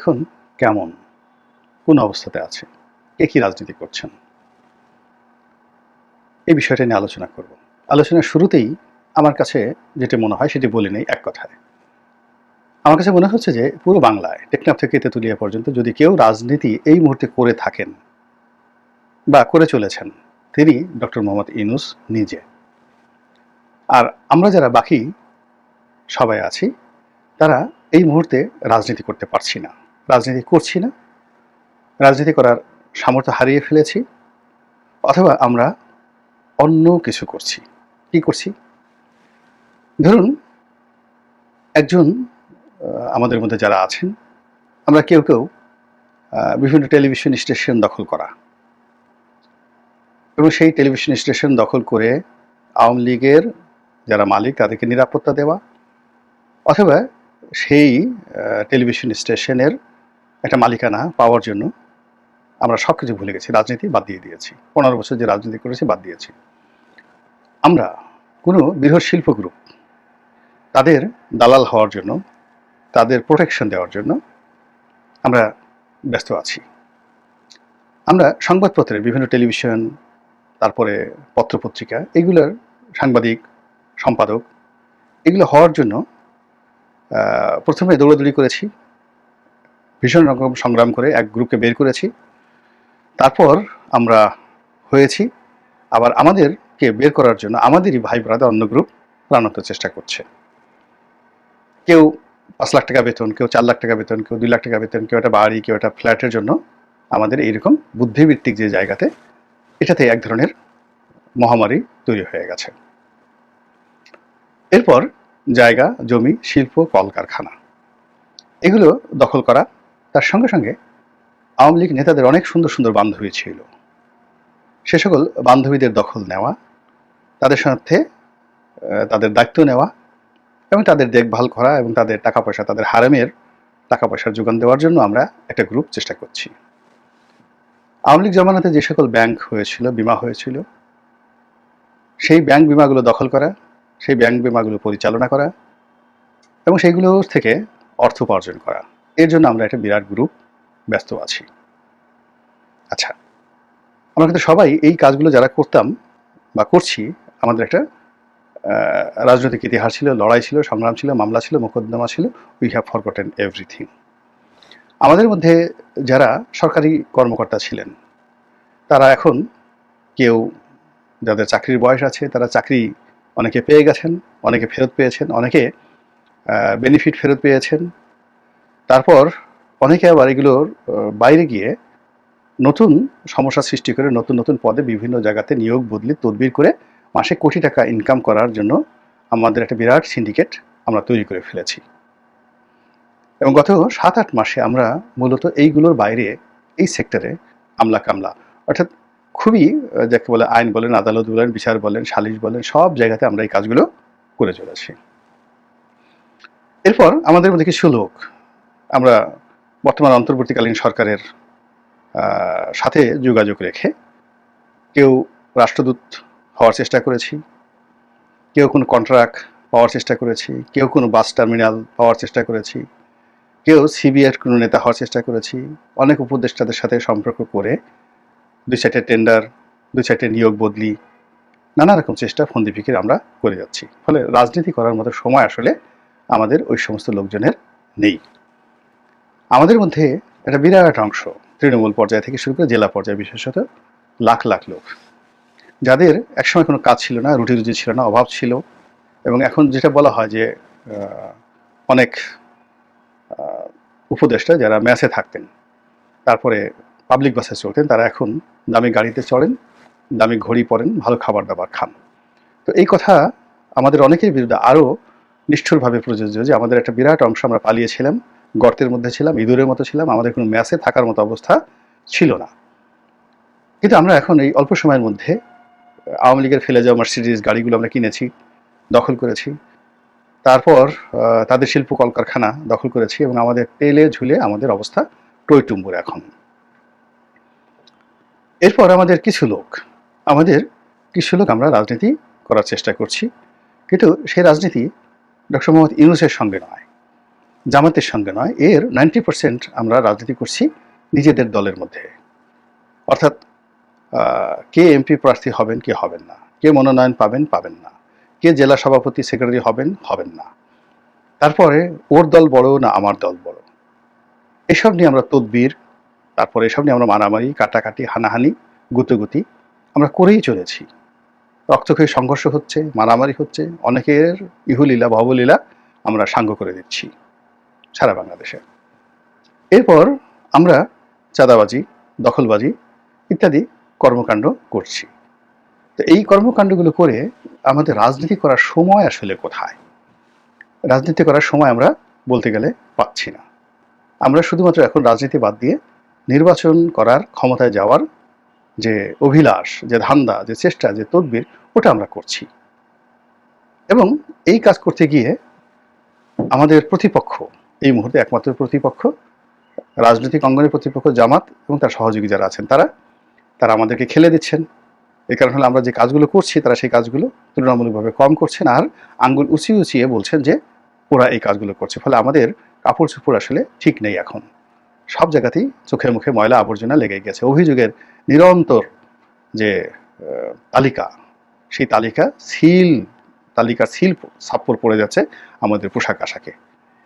এখন কেমন? কোন অবস্থাতে আছে? কে কি রাজনীতি করছেন? এই বিষয়টা নিয়ে আলোচনা করব। আলোচনার শুরুতেই আমার কাছে যেটি মনে হয় সেটি বলে নেই এক কথায়। আমার কাছে মনে হচ্ছে যে পুরো বাংলায়, টেকনাফ থেকে তেঁতুলিয়া পর্যন্ত যদি কেউ রাজনীতি এই মুহূর্তে করে থাকেন বা করে চলেছেন, তিনি ডক্টর মোহাম্মদ ইনুস নিজে। আর আমরা যারা বাকি সবাই আছি, তারা এই মুহূর্তে রাজনীতি করতে পারছি না। রাজনীতি করছি না। রাজনীতি করার সামর্থ্য হারিয়ে ফেলেছি। অথবা আমরা অন্য কিছু করছি। কি করছি? ধরুন, একজন আমাদের মধ্যে যারা আছেন, আমরা কেউ কেউ বিভিন্ন টেলিভিশন স্টেশন দখল করা। এবং সেই টেলিভিশন স্টেশন দখল করে আওয়ামী লীগের যারা মালিক, তাদেরকে নিরাপত্তা দেওয়া। অথবা সেই টেলিভিশন স্টেশনের একটা মালিকানা পাওয়ার জন্য আমরা সব কিছু ভুলে গেছি, রাজনীতি বাদ দিয়ে দিয়েছি। পনেরো বছর যে রাজনীতি করেছি, বাদ দিয়েছি। আমরা কোনো বৃহৎ শিল্প গ্রুপ তাদের দালাল হওয়ার জন্য, তাদের প্রোটেকশন দেওয়ার জন্য আমরা ব্যস্ত আছি। আমরা সংবাদপত্রে বিভিন্ন টেলিভিশন তারপরে পত্রপত্রিকা, এগুলোর সাংবাদিক, সম্পাদক, এগুলো হওয়ার জন্য প্রথমে দৌড়াদৌড়ি করেছি। ভীষণ রকম সংগ্রাম করে এক গ্রুপকে বের করেছি। তারপর আমরা হয়েছি। আবার আমাদেরকে বের করার জন্য আমাদেরই ভাই ব্রাদার অন্য গ্রুপ প্রাণান্ত চেষ্টা করছে। কেউ পাঁচ লাখ টাকা বেতন, কেউ চার লাখ টাকা বেতন, কেউ দুই লাখ টাকা বেতন, কেউ একটা বাড়ি, কেউ একটা ফ্ল্যাটের জন্য আমাদের এইরকম বুদ্ধিভিত্তিক যে জায়গাতে এটাতে এক ধরনের মহামারী তৈরি হয়ে গেছে। এরপর জায়গা, জমি, শিল্প, কলকারখানা এগুলো দখল করা তার সঙ্গে সঙ্গে আওয়ামী লীগ নেতাদের অনেক সুন্দর সুন্দর বান্ধবী ছিল। সে সকল বান্ধবীদের দখল নেওয়া, তাদের সাথে তাদের দায়িত্ব নেওয়া এবং তাদের দেখভাল করা এবং তাদের টাকা পয়সা তাদের হারেমের টাকা পয়সার যোগান দেওয়ার জন্য আমরা একটা গ্রুপ চেষ্টা করছি। আওয়ামী লীগ জমানাতে যে সকল ব্যাংক হয়েছিল, বিমা হয়েছিল, সেই ব্যাংক বিমাগুলো দখল করা, সেই ব্যাংক বিমাগুলো পরিচালনা করা এবং সেইগুলো থেকে অর্থ উপার্জন করা। এর জন্য আমরা একটা বিরাট গ্রুপ ব্যস্ত আছি। আচ্ছা আমরা কিন্তু সবাই এই কাজগুলো যারা করতাম বা করছি, আমাদের একটা রাজনৈতিক ইতিহাস ছিল, লড়াই ছিল, সংগ্রাম ছিল, মামলা ছিল, মোকদ্দমা ছিল উই হ্যাভ ফরগটেন এভরিথিং আমাদের মধ্যে যারা সরকারি কর্মকর্তা ছিলেন, তারা এখন কেউ, যাদের চাকরির বয়স আছে, তারা চাকরি অনেকে পেয়ে গেছেন, অনেকে ফেরত পেয়েছেন, অনেকে বেনিফিট ফেরত পেয়েছেন তারপর অনেকে আবার এগুলোর বাইরে গিয়ে নতুন সমস্যা সৃষ্টি করে, নতুন নতুন পদে বিভিন্ন জায়গাতে নিয়োগ বদলি তদবির করে মাসে কোটি টাকা ইনকাম করার জন্য আমাদের একটা বিরাট সিন্ডিকেট আমরা তৈরি করে ফেলেছি। এবং গত সাত, আট মাসে আমরা মূলত এইগুলোর বাইরে, এই সেক্টরে আমলা কামলা। অর্থাৎ খুবই যাকে বলে আইন বলেন, আদালত বলেন, বিচার বলেন, সালিশ বলেন, সব জায়গাতে আমরা এই কাজগুলো করে চলেছি। এরপর আমাদের মধ্যে কিছু লোক। আমরা বর্তমান অন্তর্বর্তীকালীন সরকারের সাথে যোগাযোগ রেখে কেউ রাষ্ট্রদূত হওয়ার চেষ্টা করেছি, কেউ কোনো কন্ট্রাক্ট পাওয়ার চেষ্টা করেছি, কেউ কোনো বাস টার্মিনাল পাওয়ার চেষ্টা করেছি, কেউ সিবিআইয়ের কোনো নেতা হওয়ার চেষ্টা করেছি, অনেক উপদেষ্টাদের সাথে সম্পর্ক করে দুই চারটে টেন্ডার দুই চারটে নিয়োগ বদলি, নানা রকম চেষ্টা ফন্দিফিকির আমরা করে যাচ্ছি। ফলে রাজনীতি করার মতো সময় আসলে আমাদের ওই সমস্ত লোকজনের নেই। আমাদের মধ্যে একটা বিরাট অংশ তৃণমূল পর্যায় থেকে শুরু করে জেলা পর্যায়ে বিশেষত লাখ লাখ লোক। যাদের একসময় কোনো কাজ ছিল না, রুটি রুজি ছিল না, অভাব ছিল এবং এখন যেটা বলা হয় যে অনেক উপদেষ্টা যারা ম্যাচে থাকতেন, তারপরে পাবলিক বাসে চলতেন তারা এখন দামি গাড়িতে চড়েন, দামি ঘড়ি পরেন, ভালো খাবার দাবার খান। তো এই কথা আমাদের অনেকের বিরুদ্ধে আরও নিষ্ঠুরভাবে প্রযোজ্য যে, আমাদের একটা বিরাট অংশ আমরা পালিয়েছিলাম। গর্তের মধ্যে ছিলাম, ইঁদুরের মতো ছিলাম, আমাদের কোনো ম্যাচে থাকার মতো অবস্থা ছিল না। কিন্তু আমরা এখন এই অল্প সময়ের মধ্যে আওয়ামী লীগের ফেলে যাওয়া মার্সিডিজ গাড়িগুলো আমরা কিনেছি, দখল করেছি। তারপর তাদের শিল্প কলকারখানা দখল করেছি এবং আমাদের তেলে ঝুলে আমাদের অবস্থা টইটুম্বুর এখন। এরপর আমাদের কিছু লোক, আমাদের কিছু লোক আমরা রাজনীতি করার চেষ্টা করছি। কিন্তু সেই রাজনীতি ডক্টর মোহাম্মদ ইউনুসের সঙ্গে নয়। জামাতের সঙ্গে নয়, এর নাইনটি পার্সেন্ট আমরা রাজনীতি করছি নিজেদের দলের মধ্যে। অর্থাৎ কে এমপি প্রার্থী হবেন, কে হবেন না? কে মনোনয়ন পাবেন পাবেন না। কে জেলা সভাপতি সেক্রেটারি হবেন হবেন না। তারপরে, ওর দল বড় না আমার দল বড়? এসব নিয়ে আমরা তদবির, তারপরে এসব নিয়ে আমরা মারামারি, কাটাকাটি, হানাহানি, গুতগুতি আমরা করেই চলেছি। রক্তক্ষয়ী সংঘর্ষ হচ্ছে, মারামারি হচ্ছে, অনেকের ইহুলীলা, ভবলীলা আমরা সাঙ্গ করে দিচ্ছি। সারা বাংলাদেশে। এরপর আমরা চাঁদাবাজি, দখলবাজি ইত্যাদি কর্মকাণ্ড করছি। তো এই কর্মকাণ্ডগুলো করে আমাদের রাজনীতি করার সময় আসলে কোথায়? রাজনীতি করার সময় আমরা বলতে গেলে পাচ্ছি না। আমরা শুধুমাত্র এখন রাজনীতি বাদ দিয়ে নির্বাচন করার ক্ষমতায় যাওয়ার যে অভিলাষ, যে ধান্দা, যে চেষ্টা, যে তদবির, ওটা আমরা করছি। এবং এই কাজ করতে গিয়ে আমাদের প্রতিপক্ষ এই মুহূর্তে একমাত্র প্রতিপক্ষ, রাজনৈতিক অঙ্গনের প্রতিপক্ষ জামাত এবং তার সহযোগী যারা আছেন, তারা তারা আমাদেরকে খেলে দিচ্ছেন। এই কারণ হলো আমরা যে কাজগুলো করছি, তারা সেই কাজগুলো তুলনামূলকভাবে কম করছেন আর আঙ্গুল উঁচিয়ে উঁচিয়ে বলছেন যে ওরা এই কাজগুলো করছে। ফলে আমাদের কাপড় চোপড় আসলে ঠিক নেই এখন। সব জায়গাতেই চোখে মুখে ময়লা আবর্জনা লেগে গেছে। অভিযোগের নিরন্তর যে তালিকা, সেই তালিকা সিল তালিকা সিল সাপ্পর পড়ে যাচ্ছে আমাদের পোশাক আশাকে।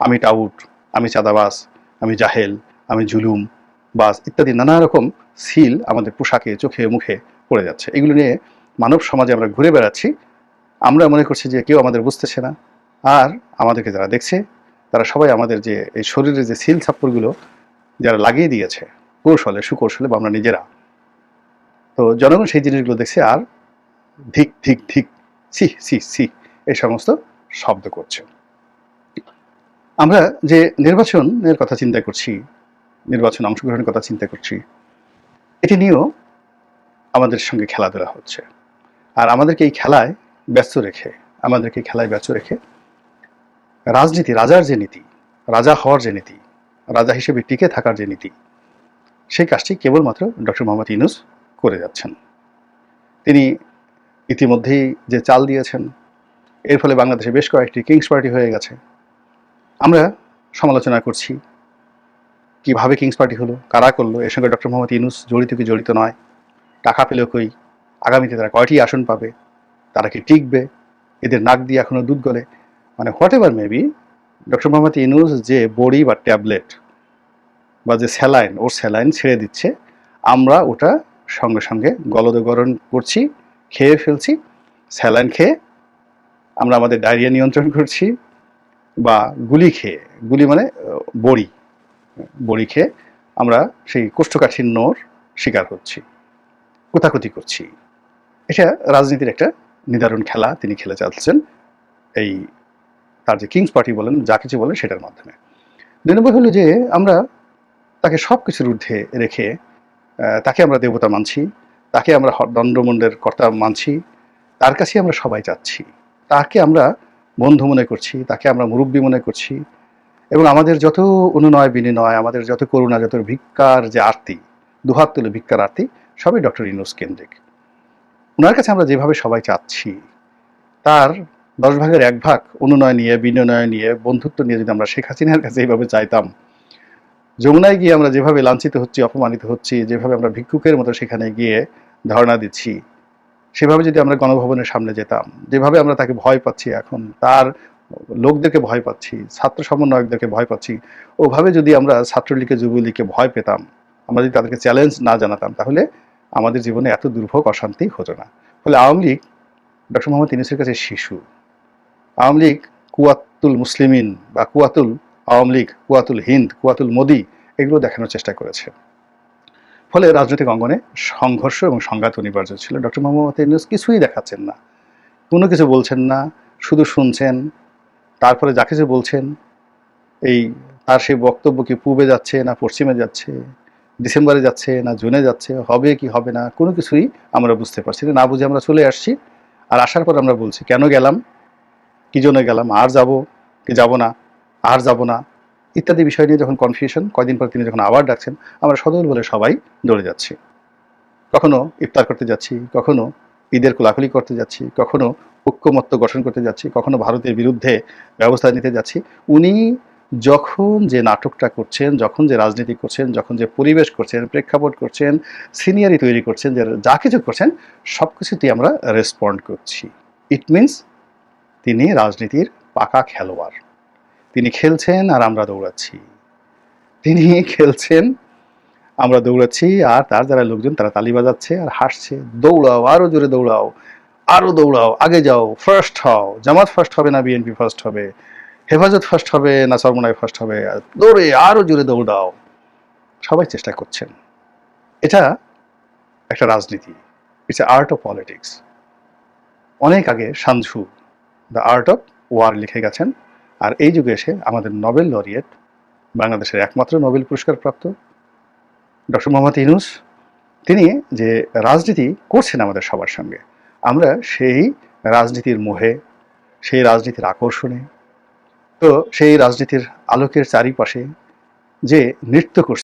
আমি টাউট, আমি চাঁদাবাস আমি জাহেল, আমি জুলুম বাস ইত্যাদি নানা রকম সিল আমাদের পোশাকে, চোখে, মুখে পড়ে যাচ্ছে। এগুলো নিয়ে মানব সমাজে আমরা ঘুরে বেড়াচ্ছি। আমরা মনে করছি যে কেউ আমাদের বুঝতেছে না। আর আমাদেরকে যারা দেখছে, তারা সবাই আমাদের যে এই শরীরের যে সিল ছাপ্পরগুলো যারা লাগিয়ে দিয়েছে, কৌশলে, সুকৌশলে বা আমরা নিজেরা। তো জনগণ সেই জিনিসগুলো দেখছে আর ধিক ধিক ধিক সি সি সি এই সমস্ত শব্দ করছে। আমরা যে নির্বাচনের কথা চিন্তা করছি, নির্বাচন অংশগ্রহণের কথা চিন্তা করছি, এটি নিয়েও আমাদের সঙ্গে খেলাধুলা হচ্ছে। আর আমাদেরকে এই খেলায় ব্যস্ত রেখে, আমাদেরকে খেলায় ব্যস্ত রেখে রাজনীতি, রাজার যে নীতি, রাজা হওয়ার যে নীতি, রাজা হিসেবে টিকে থাকার যে নীতি, সেই কাজটি কেবলমাত্র ডক্টর মোহাম্মদ ইউনুস করে যাচ্ছেন। তিনি ইতিমধ্যেই যে চাল দিয়েছেন, এর ফলে বাংলাদেশে বেশ কয়েকটি কিংস পার্টি হয়ে গেছে। আমরা সমালোচনা করছি। কীভাবে কিংস পার্টি হলো, কারা করল, এর সঙ্গে ডক্টর মোহাম্মদ ইউনুস জড়িত কি জড়িত নয়, টাকা পেলেও কই, আগামীতে তারা কয়টি আসন পাবে, তারা কি টিকবে, এদের নাক দিয়ে এখনও দুধ গলে মানে whatever maybe doctor Mohammad Yunus যে বড়ি বা ট্যাবলেট বা যে স্যালাইন, ওর স্যালাইন ছেড়ে দিচ্ছে, আমরা ওটা সঙ্গে সঙ্গে গলদগরণ করছি, খেয়ে ফেলছি, স্যালাইন খেয়ে আমরা আমাদের ডায়রিয়া নিয়ন্ত্রণ করছি বা গুলি খেয়ে, গুলি মানে বড়ি বড়ি খেয়ে আমরা সেই কোষ্ঠকাঠিন্যর শিকার হচ্ছি, কোথাকুতি করছি। এটা রাজনীতির একটা নিদারুণ খেলা, তিনি খেলে চাচ্ছেন এই, তার যে কিংস পার্টি বলেন, যা কিছু বলেন সেটার মাধ্যমে। দুই নম্বর হলো যে আমরা তাকে সব কিছুর ঊর্ধ্বে রেখে তাকে আমরা দেবতা মানছি, তাকে আমরা দণ্ডমুণ্ডের কর্তা মানছি, তার কাছে আমরা সবাই চাচ্ছি তাকে আমরা বন্ধু মনে করছি, তাকে আমরা মুরব্বী মনে করছি এবং আমাদের যত অনুনয় বিনিময় আমাদের যত করুণা, যত ভিক্ষার যে আরতি, দুহাত তুলে ভিক্ষার আরতি, সবই ডক্টর ইনুস কেন্দ্রিক। ওনার কাছে আমরা যেভাবে সবাই চাচ্ছি, তার দশ ভাগের এক ভাগ অনুনয় নিয়ে বিনয় নিয়ে, বন্ধুত্ব নিয়ে যদি আমরা শেখ হাসিনার কাছে এইভাবে চাইতাম, যমুনায় গিয়ে আমরা যেভাবে লাঞ্ছিত হচ্ছি, অপমানিত হচ্ছি, যেভাবে আমরা ভিক্ষুকের মতো সেখানে গিয়ে ধারণা দিচ্ছি সেভাবে যদি আমরা গণভবনের সামনে যেতাম, যেভাবে আমরা তাকে ভয় পাচ্ছি এখন, তার লোকদেরকে ভয় পাচ্ছি, ছাত্র সমন্বয়কদেরকে ভয় পাচ্ছি, ওভাবে যদি আমরা ছাত্রলীগকে যুবলীগকে ভয় পেতাম, আমরা যদি তাদেরকে চ্যালেঞ্জ না জানাতাম, তাহলে আমাদের জীবনে এত দুর্ভোগ, অশান্তি হতো না। ফলে আওয়ামী লীগ, ডক্টর মোহাম্মদ ইউনুসের কাছে শিশু। আওয়ামী লীগ, কুয়াতুল মুসলিমিন বা কুয়াতুল আওয়ামী লীগ, কুয়াতুল হিন্দ, কুয়াতুল মোদি, এগুলো দেখানোর চেষ্টা করেছে। ফলে রাজনৈতিক অঙ্গনে সংঘর্ষ এবং সংঘাত অনিবার্য ছিল। ডক্টর মোহাম্মদ ইউনুস কিছুই দেখাচ্ছেন না। কোনো কিছু বলছেন না, শুধু শুনছেন, তারপরে যা কিছু বলছেন, এই তার সেই বক্তব্য কি পূবে যাচ্ছে না পশ্চিমে যাচ্ছে, ডিসেম্বরে যাচ্ছে না জুনে যাচ্ছে, হবে কি হবে না, কোনো কিছুই আমরা বুঝতে পারছি না। না বুঝে আমরা চলে আসছি আর আসার পর আমরা বলছি, কেন গেলাম? কি জন্য গেলাম? আর যাব? কি যাব না? আর যাব না? ইত্যাদি বিষয় নিয়ে যখন কনফিউশন কয়দিন পর তিনি যখন আবার ডাকছেন, আমরা সদল বলে সবাই দৌড়ে যাচ্ছি। কখনো ইফতার করতে যাচ্ছি, কখনো ঈদের কোলাকুলি করতে যাচ্ছি, কখনো ঐক্যমত্য গঠন করতে যাচ্ছি, কখনো ভারতের বিরুদ্ধে ব্যবস্থা নিতে যাচ্ছি। উনি যখন যে নাটকটা করছেন, যখন যে রাজনীতি করছেন, যখন যে পরিবেশ করছেন, প্রেক্ষাপট করছেন সিনিয়রি তৈরি করছেন, যে যা কিছু করছেন সব কিছুতেই আমরা রেসপন্ড করছি। ইট মিনস তিনি রাজনীতির পাকা খেলোয়াড়। তিনি খেলছেন আর আমরা দৌড়াচ্ছি। তিনি খেলছেন, আমরা দৌড়াচ্ছি আর তার যারা লোকজন, তারা তালি বাজাচ্ছে আর হাসছে, দৌড়াও, আরও জোরে দৌড়াও, আরও দৌড়াও, আগে যাও ফার্স্ট হও, জামাত ফার্স্ট হবে না বিএনপি ফার্স্ট হবে, হেফাজত ফার্স্ট হবে না, সরমনায় ফার্স্ট হবে দৌড়ে আরও জোরে দৌড়াও। সবাই চেষ্টা করছেন। এটা একটা রাজনীতি ইটস আর্ট অফ পলিটিক্স অনেক আগে Sun Tzu the art of war লিখে গেছেন। আর এই যুগে এসে আমাদের নোবেল লরিয়েট, বাংলাদেশের একমাত্র নোবেল পুরস্কার প্রাপ্ত ডক্টর মোহাম্মদ ইনুস তিনি যে রাজনীতি করছেন আমাদের সবার সঙ্গে, আমরা সেই রাজনীতির মোহে, সেই রাজনীতির আকর্ষণে, তো সেই রাজনীতির আলোকের চারিপাশে যে নৃত্য করছে